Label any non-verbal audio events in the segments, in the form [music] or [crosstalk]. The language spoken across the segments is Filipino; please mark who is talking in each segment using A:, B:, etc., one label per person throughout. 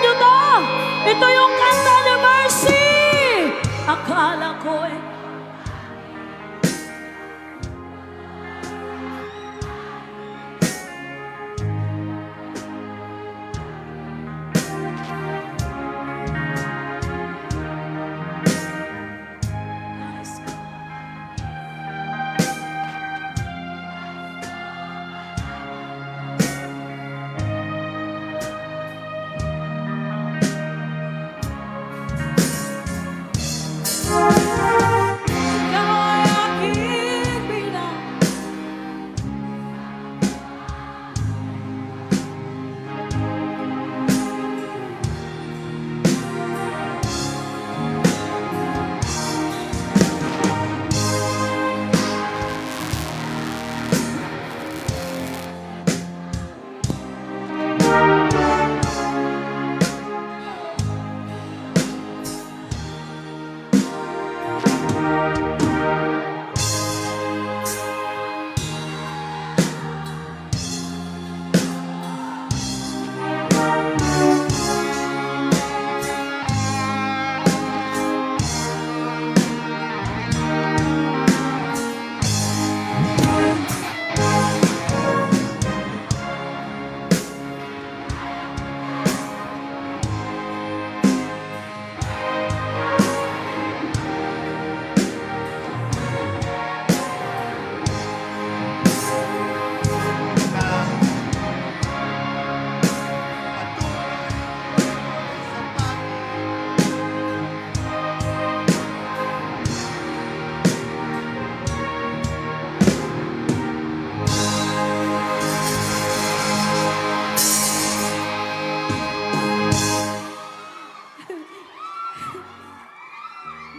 A: nyo to. Ito yung kanta ni Mercy. Akala ko'y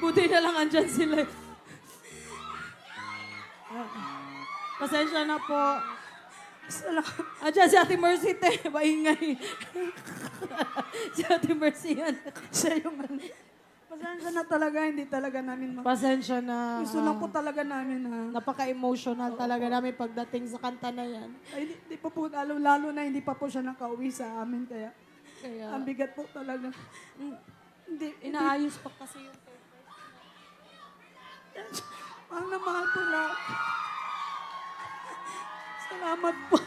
A: Buti na lang andyan sila. Ah, Pasensya na po. Andyan si Ate Mercy, te. Maingay. [laughs] si Ate Mercy yan. Siya yung ano.
B: Pasensya na talaga, hindi talaga namin ma-
A: Pasensya na.
B: Gusto lang po talaga namin ha.
A: Napaka-emotional talaga namin pagdating sa kanta na yan.
B: Ay, hindi, hindi pa po, lalo, lalo na hindi pa po siya nakauwi sa amin. Kaya,
A: Kaya,
B: ang bigat po talaga. Hindi, ina
A: inaayos pa kasi yung
B: mahal na mahal po na. Salamat po.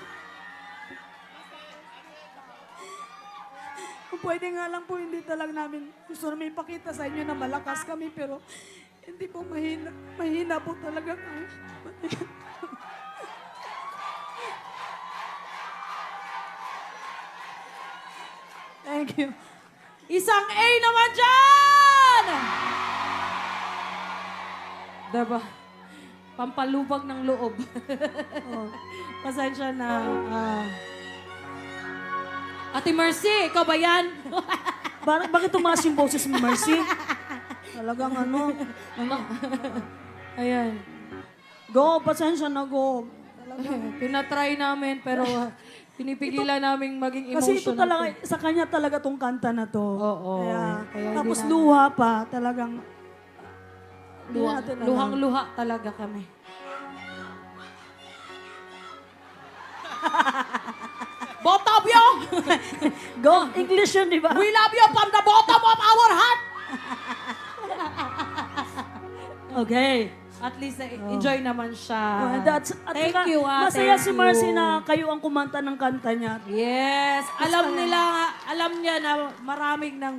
B: Kung pwede nga lang po, hindi talaga namin gusto namin ipakita sa inyo na malakas kami, pero hindi po mahina, mahina po talaga kami. Thank you.
A: Isang A naman dyan! Diba? Pampalubag ng loob. [laughs]
B: Oh.
A: Pasensya na. ah. Ate Mercy, ikaw ba yan? [laughs]
B: Ba- bakit tumaas yung boses mo, Mercy? Talagang ano. ano.
A: Ayan.
B: Go, pasensya na, go.
A: Tinatry [laughs] namin pero pinipigilan namin maging emotional.
B: Kasi ito talaga, sa kanya talaga tong kanta na to.
A: Oo.
B: Kaya,
A: Kaya hindi
B: tapos luha pa, talagang, hindi
A: Luha,
B: natin alam.
A: luhang-luha talaga kami. [laughs] Both of you,
B: Go, English yun, di ba?
A: we love you from the bottom of our heart. [laughs]
B: Okay.
A: At least eh, enjoy naman siya.
B: Well, that's, at
A: Thank
B: saka,
A: you, ah.
B: Masaya
A: Thank
B: si Marcy
A: you.
B: na kayo ang kumanta ng kanta niya.
A: Yes, alam nila, alam niya na maraming nang